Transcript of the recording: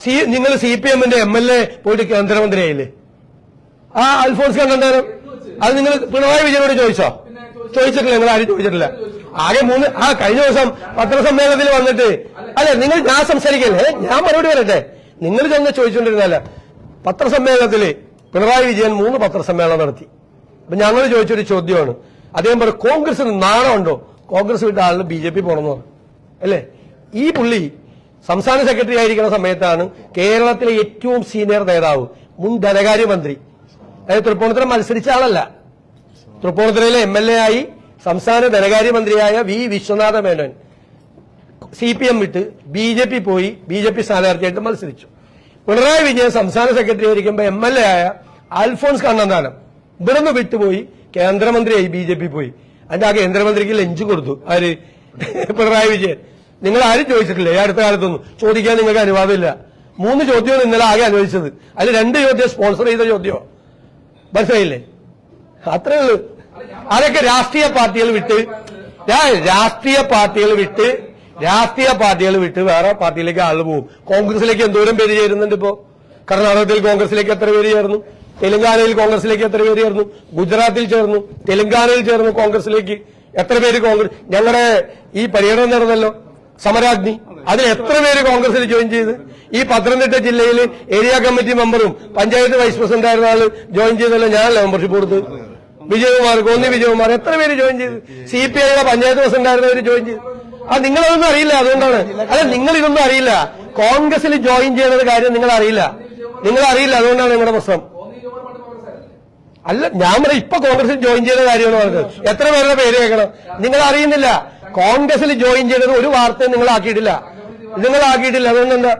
C നിങ്ങൾ C P എമ്മിന്റെ M L A പോയിട്ട് കേന്ദ്രമന്ത്രിയായില്ലേ? ആ അൽഫോൺസ് കണ്ണന്താനം അത് നിങ്ങൾ പിണറായി വിജയനോട് ചോദിച്ചോ? ചോദിച്ചിട്ടില്ല നിങ്ങൾ ആരും ചോദിച്ചിട്ടില്ല. ആകെ മൂന്ന് ആ കഴിഞ്ഞ ദിവസം പത്രസമ്മേളനത്തിൽ വന്നിട്ട് അല്ലെ നിങ്ങൾ ഞാൻ സംസാരിക്കല്ലേ? ഞാൻ മറുപടി വരട്ടെ നിങ്ങൾ ചെന്ന് ചോദിച്ചുകൊണ്ടിരുന്നല്ല പത്രസമ്മേളനത്തിൽ പിണറായി വിജയൻ മൂന്ന് പത്രസമ്മേളനം നടത്തി. അപ്പൊ ഞങ്ങൾ ചോദിച്ചൊരു ചോദ്യമാണ്. അദ്ദേഹം പറഞ്ഞു കോൺഗ്രസിന് നാണമുണ്ടോ? കോൺഗ്രസ് വിട്ട ആളിന് ബി ജെ പി പോകണമെന്ന് പറഞ്ഞു. അല്ലേ? ഈ പുള്ളി സംസ്ഥാന സെക്രട്ടറി ആയിരിക്കുന്ന സമയത്താണ് കേരളത്തിലെ ഏറ്റവും സീനിയർ നേതാവ് മുൻ ധനകാര്യമന്ത്രി. അതായത് തൃപ്പൂണിത്തുറ മത്സരിച്ച ആളല്ല. തൃപ്പൂണിത്തുറയിലെ എം എൽ എ ആയി സംസ്ഥാന ധനകാര്യമന്ത്രിയായ V Viswanatha Menon C P M വിട്ട് ബി ജെ പി പോയി ബി ജെ പി സ്ഥാനാർത്ഥിയായിട്ട് മത്സരിച്ചു. പിണറായി വിജയൻ സംസ്ഥാന സെക്രട്ടറി ആയിരിക്കുമ്പോൾ എം എൽ എ ആയ അൽഫോൺസ് കണ്ണന്താനം ഇവിടുന്ന് വിട്ടുപോയി കേന്ദ്രമന്ത്രിയായി ബി ജെ പി പോയി. അതിന്റെ ആ കേന്ദ്രമന്ത്രിക്ക് ലഞ്ച് കൊടുത്തു. ആര്? പിണറായി വിജയൻ. നിങ്ങൾ ആരും ചോദിച്ചിട്ടില്ല. ഈ അടുത്ത കാലത്തൊന്നും. ചോദിക്കാൻ നിങ്ങൾക്ക് അനുവാദമില്ല. മൂന്ന് ചോദ്യമാണ് ഇന്നലെ ആകെ അനുവദിച്ചത്. അതിൽ രണ്ട് ചോദ്യം സ്പോൺസർ ചെയ്ത ചോദ്യമോ? മനസ്സിലായില്ലേ? അത്രേ ഉള്ളൂ. അതൊക്കെ രാഷ്ട്രീയ പാർട്ടികൾ വിട്ട് രാഷ്ട്രീയ പാർട്ടികൾ വിട്ട് രാഷ്ട്രീയ പാർട്ടികൾ വിട്ട് വേറെ പാർട്ടിയിലേക്ക് ആൾ പോകും. കോൺഗ്രസിലേക്ക് എന്തോരം പേര് ചേരുന്നുണ്ട് ഇപ്പോ? കർണാടകത്തിൽ കോൺഗ്രസിലേക്ക് എത്ര പേര് ചേർന്നു? തെലങ്കാനയിൽ കോൺഗ്രസിലേക്ക് എത്ര പേര് ചേർന്നു? ഗുജറാത്തിൽ ചേർന്നു? തെലങ്കാനയിൽ ചേർന്നു കോൺഗ്രസിലേക്ക് എത്ര പേര് കോൺഗ്രസ് ഞങ്ങളുടെ ഈ പര്യടനം നടന്നല്ലോ. സമരാഗ്നി അതിൽ എത്ര പേര് കോൺഗ്രസിൽ ജോയിൻ ചെയ്ത്? ഈ പത്തനംതിട്ട ജില്ലയിൽ ഏരിയ കമ്മിറ്റി മെമ്പറും പഞ്ചായത്ത് വൈസ് പ്രസിഡന്റ് ആയിരുന്ന ആൾ ജോയിൻ ചെയ്തല്ല ഞാനല്ല മെമ്പർഷിപ്പ് കൊടുത്ത് വിജയകുമാർ കോന്നി വിജയകുമാർ എത്ര പേര് ജോയിൻ ചെയ്ത്? സി പി ഐയുടെ പഞ്ചായത്ത് പ്രസിഡന്റ് ആയിരുന്നവർ ജോയിൻ ചെയ്ത്. ആ നിങ്ങളതൊന്നും അറിയില്ല അതുകൊണ്ടാണ്. അല്ല നിങ്ങൾ ഇതൊന്നും അറിയില്ല. കോൺഗ്രസിൽ ജോയിൻ ചെയ്യുന്നത് കാര്യം നിങ്ങൾ അറിയില്ല നിങ്ങൾ അറിയില്ല അതുകൊണ്ടാണ് നിങ്ങളുടെ പ്രശ്നം. അല്ല ഞാൻ പറയാം ഇപ്പൊ കോൺഗ്രസിൽ ജോയിൻ ചെയ്ത കാര്യമാണ് പറഞ്ഞത്. എത്ര പേരുടെ പേര് കേൾക്കണം? നിങ്ങൾ അറിയുന്നില്ല. കോൺഗ്രസിൽ ജോയിൻ ചെയ്തത് ഒരു വാർത്തയും നിങ്ങൾ ആക്കിയിട്ടില്ല. നിങ്ങൾ ആക്കിയിട്ടില്ല. അതുകൊണ്ട് എന്താ